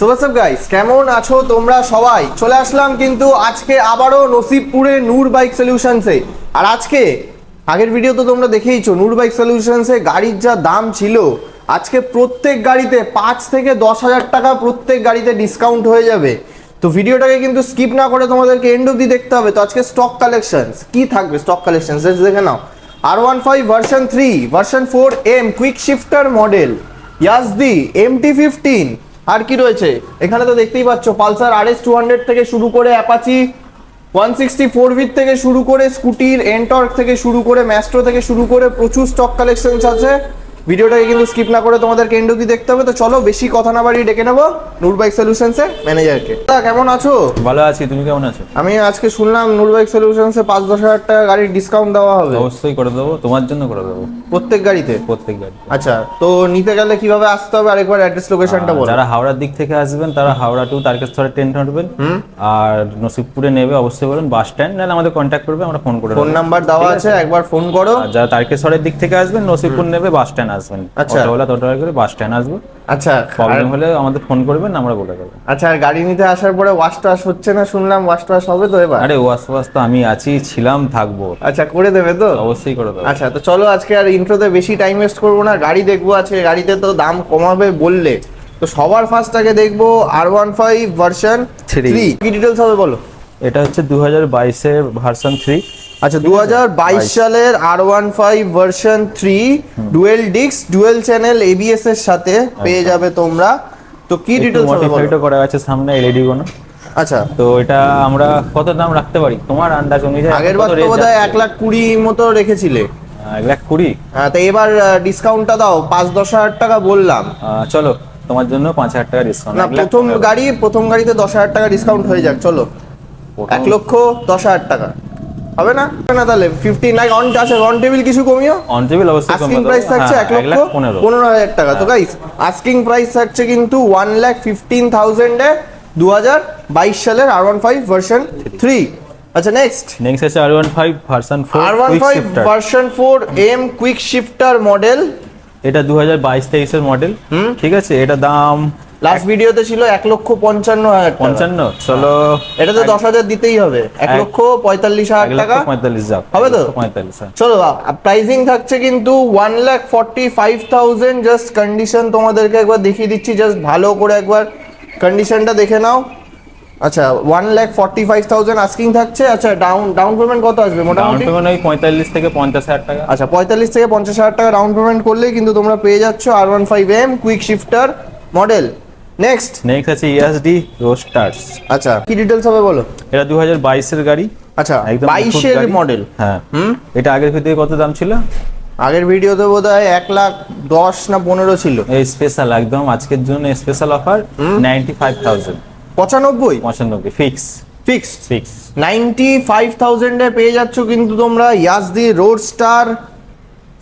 So guys কেমন আছো তোমরা সবাই? চলে আসলাম কিন্তু আজকে আবারও নসিবপুরে নূর বাইক সলিউশনসে আর আজকে, আগের ভিডিও তো তোমরা দেখেইছো, নূর বাইক সলিউশনসে গাড়ির যা দাম ছিল, আজকে প্রত্যেক গাড়িতে পাঁচ থেকে দশ হাজার টাকা প্রত্যেক গাড়িতে ডিসকাউন্ট হয়ে যাবে। তো ভিডিওটাকে কিন্তু স্কিপ না করে তোমাদেরকে এন্ড অব্দি দেখতে হবে। তো আজকে স্টক কালেকশনস কি থাকবে স্টক কালেকশনস দেখে নাও। আর one five version three version four M quick shifter model Yezdi M T fifteen আর কি রয়েছে? এখানে তো দেখতেই পাচ্ছ, Pulsar R S two hundred থেকে শুরু করে Apache one sixty four V থেকে শুরু করে স্কুটির এনটর্ক থেকে শুরু করে ম্যাস্ট্রো থেকে শুরু করে প্রচুর স্টক কালেকশন আছে। ভিডিওটাকে কিন্তু স্কিপ না করে তোমাদেরকে এন্ড অব্দি দেখতে হবে তো চলো বেশি কথা না বাড়িয়ে ডেকে নেব নূর বাইক সলিউশনসের ম্যানেজারকে কেমন আছো? ভালো আছি তুমি কেমন আছো? আমি আজকে শুনলাম নূর বাইক সলিউশনসে পাঁচ দশ হাজার টাকা গাড়ির ডিসকাউন্ট দেওয়া হবে। অবশ্যই করে দেবো তোমার জন্য করে দেবো। প্রত্যেক গাড়িতে? প্রত্যেক গাড়ি আচ্ছা তো নিতে গেলে কীভাবে আসতে হবে? আরেকবার অ্যাড্রেস লোকেশনটা বলো। যারা হাওড়ার দিক থেকে আসবেন তারা হাওড়া টু তারকেশ্বরের ট্রেন ধরবেন। আর নসিবপুরে নেবে অবশ্যই বলুন বাস স্ট্যান্ড নাহলে আমাদের কন্ট্যাক্ট করবে আমরা ফোন করে ফোন নাম্বার দেওয়া আছে একবার ফোন করো। আর যারা তারকেশ্বরের দিক থেকে আসবেন নসিবপুর নেবে বাস স্ট্যান্ড আসবেন। আচ্ছা। অটোওয়ালা টোটোওয়ালা করে বাস স্ট্যান্ড আসবে। আচ্ছা প্রবলেম হলে আমাদের ফোন করবেন আমরা বলে দেবো। আচ্ছা আর গাড়ি নিতে আসার পরে ওয়াশ টাশ হচ্ছে না? শুনলাম ওয়াশ টাশ হবে তো এবার? আরে ওয়াস ওয়াস তো আমি আছি ছিলাম থাকব। আচ্ছা করে দেবে তো? অবশ্যই করে দেবো। আচ্ছা তো চলো আজকে আর ইন্ট্রোতে বেশি টাইম ওয়েস্ট করব না। গাড়ি দেখব আজকে গাড়িতে তো দাম কমাবে বললে। তো সবার ফার্স্ট আগে দেখব R one five version. Three কি ডিটেলস হবে বলো? এটা হচ্ছে দু হাজার বাইশের ভার্সন থ্রি আচ্ছা দু বাইশ সালের R one five version three dual disc dual channel ABS এর সাথে পেয়ে যাবে তোমরা। তো কি ডিটেলস হবে করা আছে সামনে এলইডি কোনো আচ্ছা। তো এটা আমরা কত দাম রাখতে পারি? তোমার আন্দাজ অনুযায়ী আগের বার তো বোধহয় এক লাখ কুড়ি মতো রেখেছিলে। এক লাখ কুড়ি। হ্যাঁ তো এবার ডিসকাউন্টটা দাও পাঁচ দশ হাজার টাকা বললাম। চলো তোমার জন্য পাঁচ হাজার টাকা ডিসকাউন্ট না প্রথম গাড়ি প্রথম গাড়িতে দশ হাজার টাকা ডিসকাউন্ট হয়ে যাক চলো। এক লক্ষ দশ হাজার টাকা। হবে না? না তাহলে? ফিফটি নাই অন আছে অন টেবিল কিছু কমিও? অন টেবিল অবশ্যই আস্কিং কমে প্রাইস থাকছে হ্যাঁ, এক লক্ষ পনেরো। পনেরো হাজার টাকা। তো গাইস আস্কিং প্রাইস থাকছে কিন্তু ওয়ান লাখ ফিফটিন থাউজেন্ডে দু হাজার বাইশ সালের R one five version three আচ্ছা নেক্সট নেক্সট আছে R one five version four R one five version four M quick shifter model এটা দু হাজার বাইশ তেইশের মডেল ঠিক আছে? এটা দাম লাস্ট ভিডিওতে ছিল এক লক্ষ পঞ্চান্ন হাজার। পঞ্চান্ন চলো। এটাতে দশ হাজার দিতেই হবে। এক লক্ষ পঁয়তাল্লিশ হাজার টাকা। পঁয়তাল্লিশ যাক হবে তো? পঁয়তাল্লিশ হ্যাঁ। চলো প্রাইসিং থাকছে কিন্তু one lakh forty five thousand just condition তোমাদেরকে একবার দেখিয়ে দিচ্ছি জাস্ট ভালো করে একবার কন্ডিশনটা দেখে নাও। আচ্ছা one lakh forty five thousand asking থাকছে। আচ্ছা ডাউন ডাউন পেমেন্ট কত আসবে? ডাউন মোটামুটি? পেমেন্ট ওই পঁয়তাল্লিশ থেকে পঞ্চাশ হাজার টাকা। আচ্ছা পঁয়তাল্লিশ থেকে পঞ্চাশ হাজার টাকা ডাউন পেমেন্ট করলেই কিন্তু তোমরা পেয়ে যাচ্ছ R one five M quick shifter model next next আছে E ইএসডি রোস্টার্স আচ্ছা কি ডিটেইলস হবে বলো? এটা দু হাজার বাইশের গাড়ি। আচ্ছা একদম বাইশের নিখুঁত গাড়ি। মডেল হ্যাঁ। হুম? এটা আগের ভিতরে কত দাম ছিল? আগের ভিডিওতে বোধ হয় এক লাখ দশ না পনেরো ছিল। এই স্পেশাল একদম আজকের জন্য special offer ninety five thousand পঁচানব্বই? পঁচানব্বই fix fixed fix ninety five থাউজেন্ডে পেয়ে যাচ্ছ কিন্তু তোমরা ইয়াসদি রোড স্টার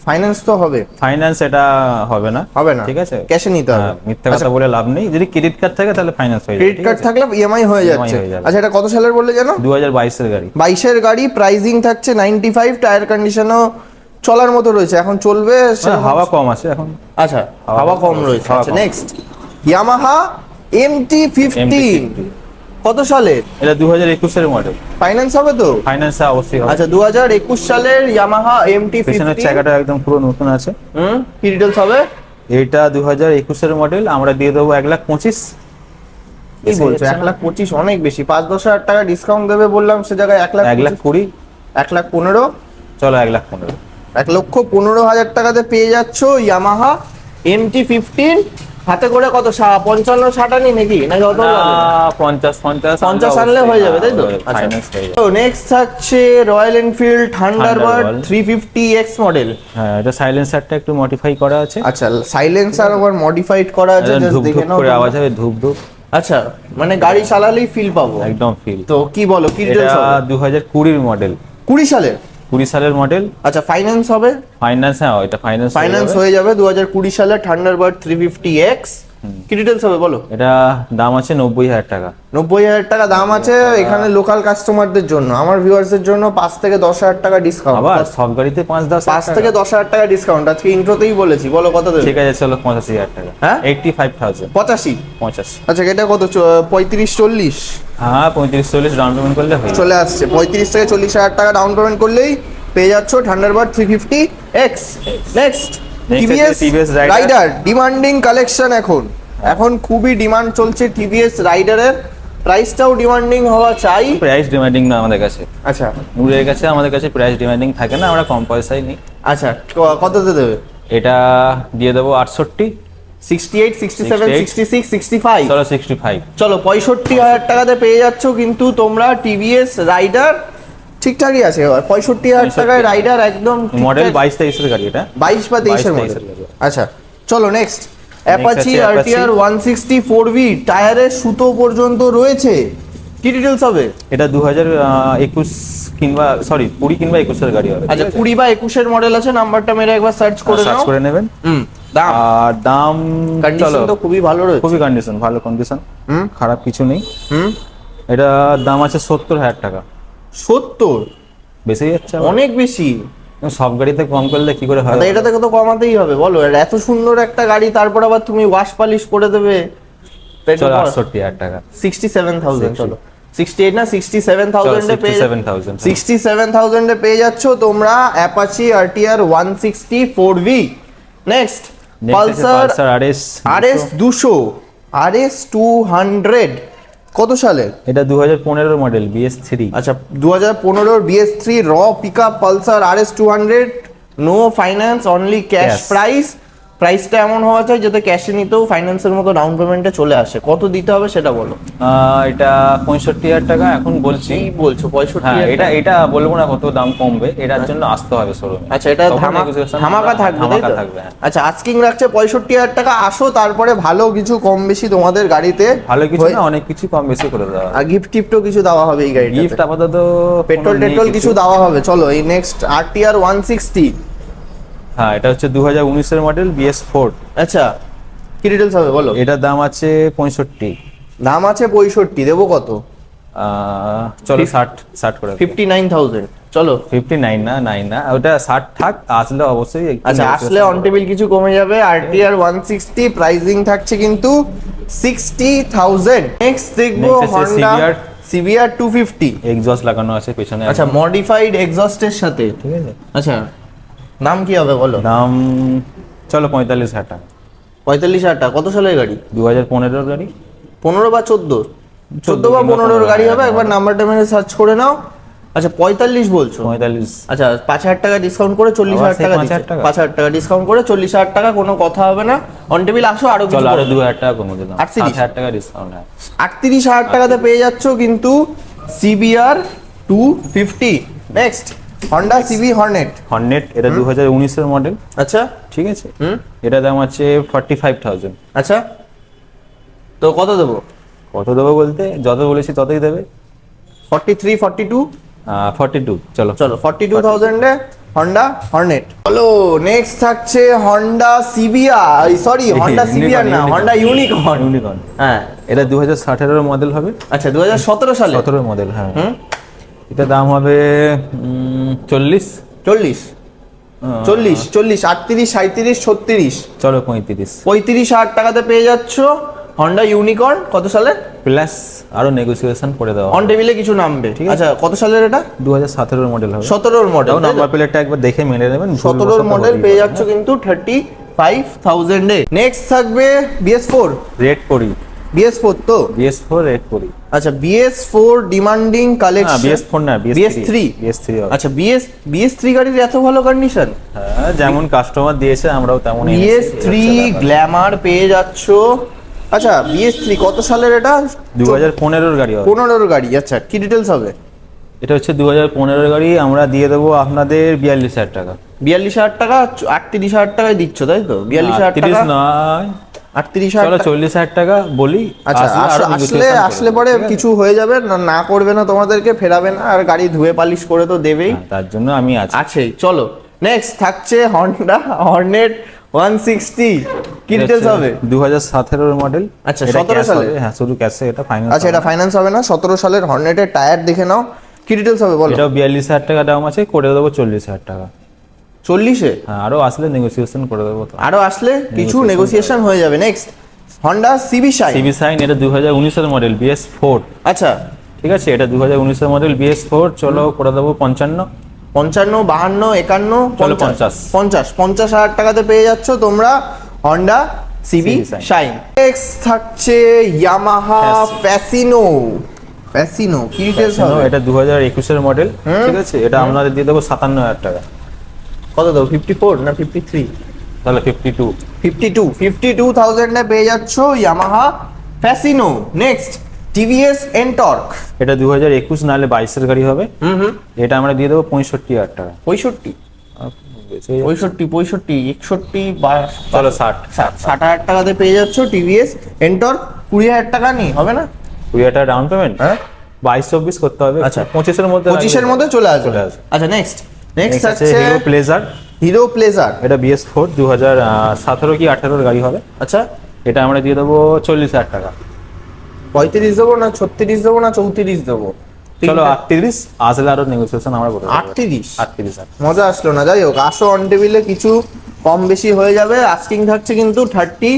ফাইন্যান্স তো হবে। ফাইন্যান্স এটা হবে না। হবে না। ঠিক আছে? ক্যাশে নিতে হবে। হ্যাঁ, মিথ্যা কথা বলে লাভ নেই। যদি ক্রেডিট কার্ড থাকে তাহলে ফাইন্যান্স হয়ে যাবে ক্রেডিট কার্ড থাকলে ইএমআই হয়ে যাচ্ছে। হয়ে যাবে। আচ্ছা এটা কত সালের বললে জানো? দু হাজার বাইশের গাড়ি। বাইশের গাড়ি প্রাইজিং থাকছে নাইনটি ফাইভ টায়ার কন্ডিশনও চলার মতো রয়েছে। এখন চলবে হাওয়া কম আছে এখন। আচ্ছা হাওয়া কম রয়েছে। আচ্ছা next Yamaha MT fifteen MT-50 কত সালের এটা দু হাজার মডেল ফাইন্যান্স হবে তো? ফাইন্যান্স অবশ্যই আচ্ছা দু হাজার একুশ সালের ইয়ামাহা এমটি পেছনের ফিফটিন চাকাটা একদম পুরো নতুন আছে। হুম? কি ডিটেলস হবে? এটা দু হাজার একুশের মডেল আমরা দিয়ে দেবো এক লাখ পঁচিশ। কি বলছো? এক লাখ পঁচিশ অনেক বেশি। পাঁচ দশ হাজার টাকা ডিসকাউন্ট দেবে বললাম সে জায়গায় এক লাখ এক লাখ কুড়ি। এক লাখ পনেরো। চলো এক লাখ পনেরো। এক লক্ষ পনেরো হাজার টাকাতে পেয়ে যাচ্ছ ইয়ামাহা এমটি ফিফটিন হাতে করে কত সা- পঞ্চান্ন ষাট আনি নাকি? নাকি অত পঞ্চাশ পঞ্চাশ পঞ্চাশ আনলে হয়ে যাবে তাই তো? নেক্সট থাকছে Royal Enfield Thunderbird Thunderbird। Three fifty X model হ্যাঁ এটা সাইলেন্সারটা একটু মডিফাই করা আছে। আচ্ছা সাইলেন্সার আবার মডিফাইড করা আছে দেখে নাও করে আওয়াজ হবে ধুপ ধুপ আচ্ছা মানে গাড়ি চালালেই ফিল পাবো। একদম ফিল তো কি বলো কি এটা ডিটেলস হবে? দু হাজার কুড়ির মডেল কুড়ি সালের? কুড়ি সালের মডেল। আচ্ছা ফাইন্যান্স হবে? ফাইন্যান্স হ্যাঁ এটা ফাইন্যান্স ফাইন্যান্স হয়ে যাবে দু হাজার কুড়ি সালে থান্ডারবার্ড থ্রি ফিফটি এক্স কি ডিটেলস হবে বলো? এটা দাম আছে নব্বই হাজার টাকা। নব্বই হাজার টাকা দাম আছে এখানে লোকাল কাস্টমারদের জন্য। আমার ভিউয়ার্সের জন্য পাঁচ থেকে দশ হাজার টাকা ডিসকাউন্ট আবার সব গাড়িতে পাঁচ দশ পাঁচ থেকে দশ হাজার টাকা ডিসকাউন্ট আজকে ইন্ট্রোতেই বলেছি। বলো কত দেবে? ঠিক আছে চলো পঁচাশি হাজার টাকা। হ্যাঁ? এইটটি ফাইভ থাউজেন্ড পঁচাশি? পঁচাশি। আচ্ছা এটা কত? চ- পঁয়ত্রিশ চল্লিশ? হ্যাঁ পঁয়ত্রিশ চল্লিশ ডাউন পেমেন্ট করলে চলে আসছে। পঁয়ত্রিশ থেকে চল্লিশ হাজার টাকা ডাউন পেমেন্ট করলেই পেয়ে যাচ্ছ Thunderbird three fifty X next TVS. Rider demanding collection এখন। এখন খুবই ডিমান্ড চলছে টিভিএস রাইডারের প্রাইসটাও ডিমান্ডিং হওয়া চাই। প্রাইস ডিমান্ডিং না আমাদের কাছে। আচ্ছা। নূরের কাছে আমাদের কাছে প্রাইস ডিমান্ডিং থাকে না আমরা কম পয়সায় নিই। আচ্ছা ক- কততে দেবে? এটা দিয়ে দেবো আটষট্টি। Sixty eight sixty seven 68, six sixty five চলো সিক্সটি ফাইভ চলো পঁয়ষট্টি হাজার টাকাতে পেয়ে যাচ্ছ কিন্তু তোমরা টিভিএস রাইডার ঠিকঠাকই আছে পঁয়ষট্টি হাজার টাকায় রাইডার একদম মডেল বাইশ তেইশের গাড়ি এটা? বাইশ বা তেইশের 22 মধ্যে গাড়ি। আচ্ছা চলো next Apache RTR one sixty four V টায়ারের সুতো পর্যন্ত রয়েছে। কি ডিটেলস হবে? এটা দু হাজার একুশ কিংবা সরি কুড়ি কিংবা একুশের গাড়ি হবে। আচ্ছা কুড়ি বা একুশের মডেল আছে নাম্বারটা মেরে একবার সার্চ করে সার্চ নাও। করে নেবেন। হুম দাম? আর দাম কন্ডিশন তো খুবই ভালো রয়েছে। খুবই কন্ডিশন ভালো কন্ডিশন হুম? খারাপ কিছু নেই। হুম? এটা দাম আছে সত্তর হাজার টাকা। সত্তর। বেশি যাচ্ছে অনেক বেশি। সব গাড়িতে কম করলে কি করে হয়? এটা থেকে তো কমাতেই হবে বলো। এত সুন্দর একটা গাড়ি তারপর আবার তুমি ওয়াশ পালিশ করে দেবে। চলো আটষট্টি হাজার টাকা। সিক্সটি সেভেন থাউজেন্ড চলো। সিক্সটি এইট না সিক্সটি সেভেন থাউজেন্ডে পেয়ে সেভেন থাউজেন্ড সিক্সটি সেভেন থাউজেন্ডে পেয়ে যাচ্ছ তোমরা Apache RTR one sixty four V next Pulsar Pulsar R R S দুশো। আর এস টু হান্ড্রেড কত সালে? এটা দু হাজার পনেরো মডেল বিএস থ্রি আচ্ছা দু হাজার পনেরোর বিএস থ্রি র pick up Pulsar R S two hundred no finance only cash price প্রাইসটা এমন হওয়া চাই যাতে ক্যাশে নিতেও ফাইন্যান্সের মতো ডাউন পেমেন্টে চলে আসে। কত দিতে হবে সেটা বলো। এটা পঁয়ষট্টি হাজার টাকা এখন বলছি। বলছো পঁয়ষট্টি হ্যাঁ এটা এটা বলব না কত দাম কমবে এটার জন্য আসতে হবে শোরুমে আচ্ছা এটা ধামা- ধামাকা থাকবে হ্যাঁ। আচ্ছা আস্কিং রাখছে পঁয়ষট্টি হাজার টাকা আসো তারপরে ভালো কিছু কম বেশি তোমাদের গাড়িতে ভালো কিছু না অনেক কিছু কম বেশি করে দেওয়া আর গিফট টিফটও কিছু দেওয়া হবে এই গাড়ি গিফট আপাতত পেট্রোল টেট্রোল কিছু। দেওয়া হবে চলো এই next R T R one sixty হ্যাঁ এটা হচ্ছে দু হাজার উনিশের মডেল বিএস ফোর আচ্ছা কি ডিটেলস হবে বলো? এটার দাম আছে পঁয়ষট্টি। দাম আছে পঁয়ষট্টি দেবো কত? চলো ষাট ষাট করে ফিফটি নাইন থাউজেন্ড চলো। ফিফটি নাইন না নাইন না ওটা ষাট থাক আসলে অবশ্যই আচ্ছা আসলে অন টেবিল কিছু কমে যাবে। আরটিআর ওয়ান সিক্সটি প্রাইসিং থাকছে কিন্তু সিক্সটি থাউজেন্ড নেক্সট দেখব হন্ডা টু ফিফটি এক্সজস্ট লাগানো আছে পেছনে আচ্ছা মডিফাইড এক্সস্টের সাথে। ঠিক আছে। আচ্ছা নাম কি হবে বলো? দাম চলো পঁয়তাল্লিশ হাজার টাকা পঁয়তাল্লিশ হাজার টাকা কত সালের গাড়ি? দু হাজার পনেরোর গাড়ি। পনেরো বা চোদ্দ? চোদ্দ বা পনেরোর গাড়ি হবে? হ্যাঁ, একবার। নাম্বারটা মেরে সার্চ করে নাও। আচ্ছা পঁয়তাল্লিশ বলছো? পঁয়তাল্লিশ। আচ্ছা পাঁচ হাজার টাকা ডিসকাউন্ট করে চল্লিশ হাজার টাকা পাঁচ হাজার টাকা? ডিসকাউন্ট করে চল্লিশ হাজার টাকা কোনো কথা হবে না। অন টেবিল আসো আরও চলো আরও দু হাজার টাকা কমে দিলাম আটত্রিশ? আট হাজার টাকা ডিসকাউন্ট আটত্রিশ হাজার টাকাতে পেয়ে যাচ্ছ কিন্তু CBR two fifty next Honda CB Hornet Hornet এটা দু হাজার উনিশের মডেল আচ্ছা। ঠিক আছে? এটা দাম আছে ফর্টি ফাইভ থাউজেন্ড আচ্ছা। তো কত দেবো? কত দেবো বলতে? যত বলেছি ততই দেবে। Forty three forty two forty two চলো। চলো ফর্টি টু থাউজেন্ডে হন্ডা হর্নেট চলো নেক্সট থাকছে Honda CBR sorry Honda CBR না হন্ডা ইউনিকর্ন ইউনিকর্ন হ্যাঁ। এটা দু হাজার ষাটেরও মডেল হবে। আচ্ছা দু হাজার সতেরো সালে। সতেরো মডেল হ্যাঁ। এটা দাম হবে চল্লিশ। চল্লিশ। চল্লিশ চল্লিশ আটত্রিশ সাঁত্রিশ ছত্রিশ। চলো পঁয়ত্রিশ। পঁয়ত্রিশ হাজার টাকাতে পেয়ে যাচ্ছ হন্ডা ইউনিকর্ন কত সালে প্লাস আরও নেগোসিয়েশন করে দেওয়া অন টেবিলে কিছু নামবে। ঠিক আছে। আচ্ছা কত সালের এটা? দু হাজার সতেরোর মডেল হবে। সতেরোর মডেল নাম্বার প্লেটটা একবার দেখে মেনে নেবেন। সতেরোর মডেল পেয়ে যাচ্ছ কিন্তু থার্টি ফাইভ থাউজেন্ডে নেক্সট থাকবে বিএস ফোর। রেড করি বিএস ফোর তো বিএস ফোর রেড করি আচ্ছা BS four demanding collection BS four না বিএস থ্রি বিএস থ্রি আচ্ছা বিএস বিএস থ্রি গাড়ির এত ভালো কন্ডিশন হ্যাঁ যেমন কাস্টমার দিয়েছে আমরাও তেমন বিএস থ্রি গ্ল্যামার পেয়ে যাচ্ছ আচ্ছা বিএস থ্রি কত সালের এটা দু হাজার পনেরোর গাড়ি পনেরোর গাড়ি আচ্ছা কি ডিটেলস হবে এটা হচ্ছে দু হাজার পনেরোর গাড়ি আমরা দিয়ে দেবো আপনাদের বিয়াল্লিশ হাজার টাকা বিয়াল্লিশ হাজার টাকা আটত্রিশ হাজার টাকায় দিচ্ছ তাই তো বিয়াল্লিশ হাজার টাকা নয় আটত্রিশ হাজার। চল্লিশ হাজার টাকা বলি আচ্ছা আসলে আসলে পরে কিছু হয়ে যাবে না না করবে না তোমাদেরকে ফেরাবে না আর গাড়ি ধুয়ে পালিশ করে তো দেবেই। হ্যাঁ, তার জন্য আমি আছি। চলো নেক্সট থাকছে হন্ডা হর্নেট ওয়ান সিক্সটি কি ডিটেলস হবে? দু হাজার সতেরোর মডেল আচ্ছা, 17 সালে? হ্যাঁ শুধু ক্যাশে এটা ফাইনাল আচ্ছা এটা ফাইন্যান্স হবে না সতেরো সালের হর্নেটের টায়ার দেখে নাও কি ডিটেলস হবে বলো? এটাও বিয়াল্লিশ হাজার টাকা দাম আছে করে দেবো চল্লিশ হাজার টাকা। চল্লিশে? হ্যাঁ আরও আসলে নেগোসিয়েশন করে দেবো আরও আসলে কিছু নেগোসিয়েশন হয়ে যাবে। Next Honda CB Shine CB Shine এটা দু হাজার উনিশের মডেল বিএস ফোর আচ্ছা। ঠিক আছে এটা দু হাজার উনিশের মডেল বিএস ফোর চলো করে দেবো পঞ্চান্ন। পঞ্চান্ন বাহান্ন একান্ন চলো, পঞ্চাশ। পঞ্চাশ। পঞ্চাশ হাজার টাকাতে পেয়ে যাচ্ছ তোমরা হন্ডা সিবি। শাইন নেক্সট থাকছে ইয়ামাহা ফ্যাসিনো ফ্যাসিনো কি ডিটেলস হবে? এটা দু হাজার একুশের মডেল ঠিক আছে এটা আপনাদের দিয়ে দেবো সাতান্ন হাজার টাকা। কত দেবো ফিফটি ফোর না ফিফটি থ্রি তাহলে fifty two fifty two fifty two থাউজেন্ডে পেয়ে যাচ্ছ Yamaha Fascino next TVS NTorq এটা দু হাজার একুশ নাহলে বাইশের গাড়ি হবে। হুম এটা আমরা দিয়ে দেবো পঁয়ষট্টি হাজার টাকা। পঁয়ষট্টি। পঁয়ষট্টি পঁয়ষট্টি একষট্টি বা চলো ষাট। ষাট হাজার টাকাতে পেয়ে যাচ্ছ টিভিএস এনটর্ক কুড়ি হাজার টাকা নেই হবে না? কুড়ি হাজার টাকা ডাউন পেমেন্ট হ্যাঁ। বাইশ চব্বিশ করতে হবে। আচ্ছা। পঁচিশের মধ্যে পঁচিশের মধ্যে চলে আসবে। আচ্ছা নেক্সট নেক্সট আছে হিরো প্লেজার হিরো প্লেজার এটা বিএস ফোর দু হাজার সতেরো কি আঠারোর গাড়ি হবে? আচ্ছা। এটা আমরা দিয়ে দেবো চল্লিশ হাজার টাকা। পঁয়ত্রিশ দেবো না ছত্রিশ দেবো না চৌত্রিশ দেবো? চলো আটত্রিশ আসলে আরও নেগোসিয়েশন আমরা করে দেবো। আটত্রিশ? আটত্রিশ মজা আসলো না। যাই হোক আসো অন টেবিলে কিছু কম বেশি হয়ে যাবে। আস্কিং থাকছে কিন্তু thirty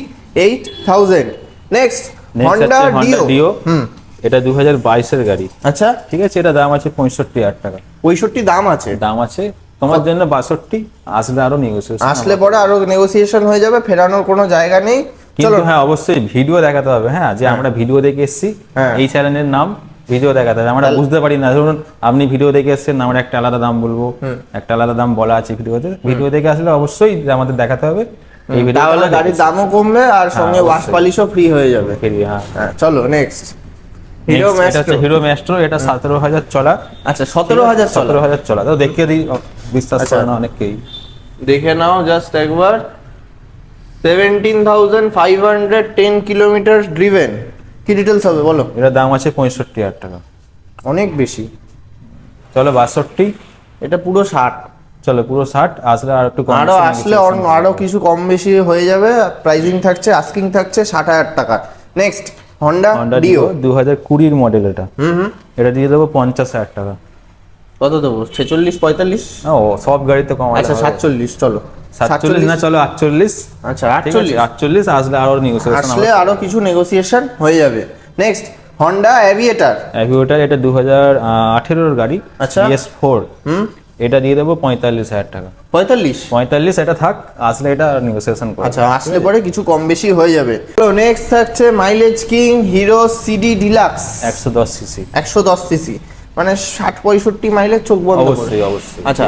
eight thousand next Honda Dio হুম। এটা দু হাজার বাইশের গাড়ি। আচ্ছা। ঠিক আছে এটা দাম আছে পঁয়ষট্টি হাজার টাকা। পঁয়ষট্টি দাম আছে? দাম আছে। তোমার জন্য বাষট্টি আসলে আরও নেগোসিয়েশন আসলে পরে আরও নেগোসিয়েশন হয়ে যাবে ফেরানোর কোনো জায়গা নেই। কিন্তু হ্যাঁ অবশ্যই ভিডিও দেখাতে হবে হ্যাঁ যে আমরা ভিডিও দেখে এসেছি। হ্যাঁ। এই চ্যানেলের নাম ভিডিও দেখাতে হবে। আমরা বুঝতে পারি না। ধরুন আপনি ভিডিও দেখে এসেছেন আমরা একটা আলাদা দাম বলব একটা আলাদা দাম বলা আছে ভিডিওতে ভিডিও দেখে আসলে অবশ্যই আমাদের দেখাতে হবে। তাহলে গাড়ির দামও কমবে আর সঙ্গে ওয়াশ। পালিশও ফ্রি হয়ে যাবে। হ্যাঁ। হ্যাঁ চলো next Hero Maestro Hero Maestro এটা সতেরো হাজার চলা। আচ্ছা সতেরো হাজার সতেরো হাজার চলা। তো দেখিয়ে দিই বিশ্বাস আচ্ছা। করে না অনেকেই দেখে নাও জাস্ট একবার। Seventeen thousand five hundred ten kilometre driven কি ডিটেলস হবে বলো? এটার দাম আছে পঁয়ষট্টি হাজার টাকা। অনেক বেশি। চলো বাষট্টি। এটা পুরো ষাট। চলো পুরো ষাট। আসলে আর একটু আরও আসলে আরও কিছু কম বেশি হয়ে যাবে। প্রাইজিং থাকছে আস্কিং থাকছে ষাট হাজার টাকা নেক্সট হন্ডা হন্ডা ডিও দু হাজার কুড়ির মডেল এটা। হুম হুম। এটা দিয়ে দেবো পঞ্চাশ হাজার টাকা। কত দেবো? ছেচল্লিশ পঁয়তাল্লিশ? ও সব গাড়িতে কম আচ্ছা সাতচল্লিশ চলো। সাতচল্লিশ না চলো আটচল্লিশ। আচ্ছা আটচল্লিশ। আটচল্লিশ আসলে আরও নেগোসিয়েশন আসলে আরও কিছু নেগোসিয়েশন হয়ে যাবে। নেক্সট হন্ডা অ্যাভিয়েটার অ্যাভিওটার এটা দু হাজার আঠেরোর গাড়ি। আচ্ছা। এস ফোর হুম। এটা দিয়ে দেবো পঁয়তাল্লিশ হাজার টাকা। পঁয়তাল্লিশ? পঁয়তাল্লিশ এটা থাক আসলে এটা নেগোসিয়েশন করে। আচ্ছা আসলে পরে কিছু কম বেশি হয়ে যাবে। তো নেক্সট থাকছে mileage king Hero CD Deluxe একশো দশ সিসি একশো দশ সিসি মানে ষাট পঁয়ষট্টি মাইলেজ চোখ বন্ধ অবশ্যই অবশ্যই। আচ্ছা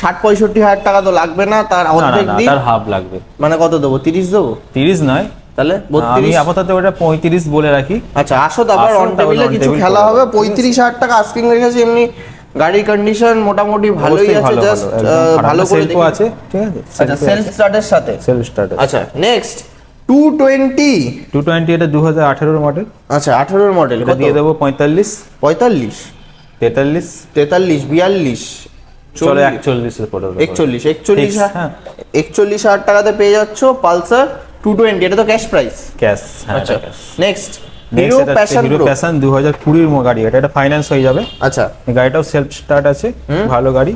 ষাট পঁয়ষট্টি হাজার টাকা তো লাগবে না তার অর্ধেক দিন তার হাফ লাগবে। মানে কত দেবো? তিরিশ দেবো? তিরিশ নয়। তাহলে আমি আপাতত ওটা পঁয়ত্রিশ বলে রাখি। আচ্ছা আসো তারপর আসো, অন টেবিলে কিছু খেলা হবে। পঁয়ত্রিশ হাজার টাকা আস্কিং রেখেছি এমনি গাড়ির কন্ডিশন মোটামুটি ভালোই আছে জাস্ট ভালো। করে দেখি। আছে ঠিক আছে? আচ্ছা সেলফ স্টার্টের সাথে। সেলফ স্টার্ট আচ্ছা next two twenty two twenty এটা দু হাজার আঠেরোর মডেল আচ্ছা আঠারোর মডেল এটা দিয়ে দেবো পঁয়তাল্লিশ। পঁয়তাল্লিশ। তেতাল্লিশ। তেতাল্লিশ বিয়াল্লিশ। চলো একচল্লিশের পরে দেবো। একচল্লিশ একচল্লিশ হ্যাঁ। একচল্লিশ হাজার টাকাতে পেয়ে যাচ্ছ পালসার টু টোয়েন্টি এটা তো ক্যাশ প্রাইস ক্যাশ হ্যাঁ আচ্ছা next Hero Passion Hero Passion দু হাজার কুড়ির গাড়ি। এটা এটা ফাইন্যান্স হয়ে যাবে। আচ্ছা। এই গাড়িটাও সেলফ স্টার্ট আছে। ভালো গাড়ি।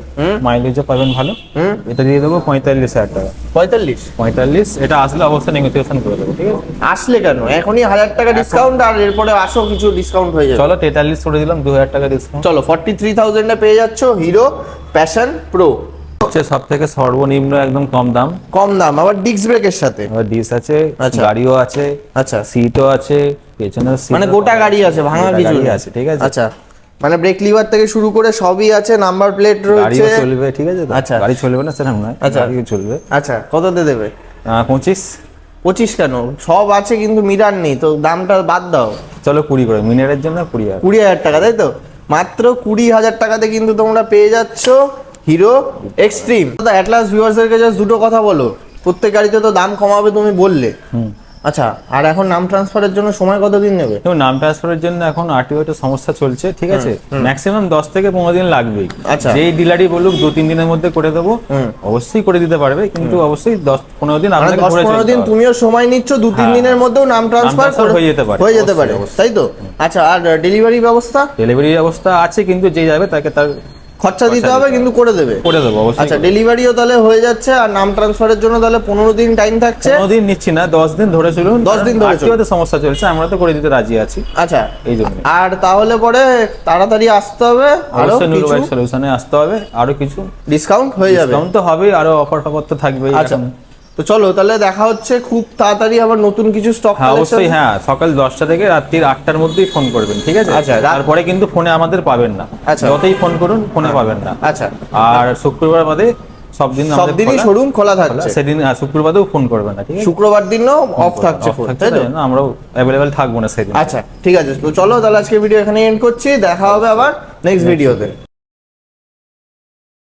মাইলেজও পাবেন ভালো। এটা দিয়ে দেবো পঁয়তাল্লিশ হাজার টাকা। পঁয়তাল্লিশ? পঁয়তাল্লিশ। এটা আসলে অবশ্যই নেগোসিয়েশন করে দেবো ঠিক আছে? আসলে কেন? এখনই হাজার টাকা ডিসকাউন্ট আর এরপরে আসো কিছু ডিসকাউন্ট হয়ে যাবে। চলো তেতাল্লিশ করে দিলাম দু হাজার টাকা ডিসকাউন্ট চলো ফর্টি থ্রি থাউজেন্ডে পেয়ে যাচ্ছ হিরো প্যাশন প্রো হচ্ছে সব থেকে সর্বনিম্ন একদম কম দাম। কম দাম আবার ডিস্ক ব্রেকের সাথে। আবার ডিস আছে আচ্ছা। গাড়িও আছে আচ্ছা। সিটও আছে। পেছনের মানে গোটা গাড়ি আছে ভাঙা কিছু আছে ঠিক আছে? আচ্ছা মানে ব্রেক লিভার থেকে শুরু করে সবই আছে নাম্বার প্লেট রয়েছে। গাড়িও চলবে ঠিক আছে আচ্ছা। গাড়ি চলবে না সেরকম নয় আচ্ছা। গাড়িও চলবে। আচ্ছা কততে দেবে? পঁচিশ। পঁচিশ কেন? সব আছে কিন্তু মিরার নেই তো দামটা বাদ দাও। চলো কুড়ি করে মিনারের জন্য কুড়ি হাজার। কুড়ি হাজার টাকা তাই তো? মাত্র কুড়ি হাজার টাকাতে কিন্তু তোমরা পেয়ে যাচ্ছ হিরো এক্সট্রিম অ্যাটলাস ভিউয়ার্সদেরকে জাস্ট দুটো কথা বলো। প্রত্যেক গাড়িতে তো দাম কমাবে তুমি বললে। আচ্ছা আর এখন নাম ট্রান্সফারের জন্য সময় কতদিন নেবে? নাম ট্রান্সফারের জন্য এখন আরটিও তে সমস্যা চলছে ঠিক আছে? ম্যাক্সিমাম দশ থেকে পনেরো দিন লাগবেই। আচ্ছা। যেই ডিলারই বলুক দু তিন দিনের মধ্যে করে দেবো। অবশ্যই করে দিতে পারবে কিন্তু অবশ্যই দশ পনেরো দিন মানে আপনাকে দশ পনেরো দিন তুমিও সময় নিচ্ছ দু তিন হ্যাঁ। দিনের মধ্যেও নাম ট্রান্সফার হয়ে যেতে পারে, হয়ে যেতে পারে তাই তো? আচ্ছা আর ডেলিভারি ব্যবস্থা? ডেলিভারি ব্যবস্থা আছে কিন্তু যে যাবে তাকে তার খরচা দিতে হবে কিন্তু করে দেবে। করে দেবো আচ্ছা ডেলিভারিও তাহলে হয়ে যাচ্ছে আর নাম ট্রান্সফারের জন্য তাহলে পনেরো দিন টাইম থাকছে। পনেরো দিন নিচ্ছি না দশ দিন ধরে চলুন। 10 দিন ধরে চলুন। সমস্যা চলছে আমরা তো করে দিতে রাজি আছি। আচ্ছা এই জন্য। আর তাহলে পরে তাড়াতাড়ি আসতে হবে আরও সলিউশনে আসতে হবে আরও কিছু। ডিসকাউন্ট হয়ে যাবে। ডিসকাউন্ট তো হবে আরও অফার টফার তো থাকবেই আচ্ছা। তো চলো তাহলে দেখা হচ্ছে খুব তাড়াতাড়ি আবার নতুন কিছু স্টক হ্যাঁ অবশ্যই হ্যাঁ সকাল দশটা থেকে রাত্রির আটটার মধ্যেই ফোন করবেন ঠিক আছে? আচ্ছা, তারপরে কিন্তু ফোনে আমাদের পাবেন না। আচ্ছা। যতই ফোন করুন ফোনে পাবেন না। আচ্ছা। আর শুক্রবার বাদে সব দিন সব দিনই। শোরুম খোলা। থাকছে। সেদিন হ্যাঁ, শুক্রবারেও ফোন করবেন না ঠিক আছে? শুক্রবার দিনও অফ থাকছে ফোন তাই তো? জন্য আমরাও অ্যাভেলেবেল থাকব না সেদিন। আচ্ছা ঠিক আছে। তো চলো তাহলে আজকে ভিডিও এখানে এন্ড করছি। দেখা হবে আবার নেক্সট ভিডিওতে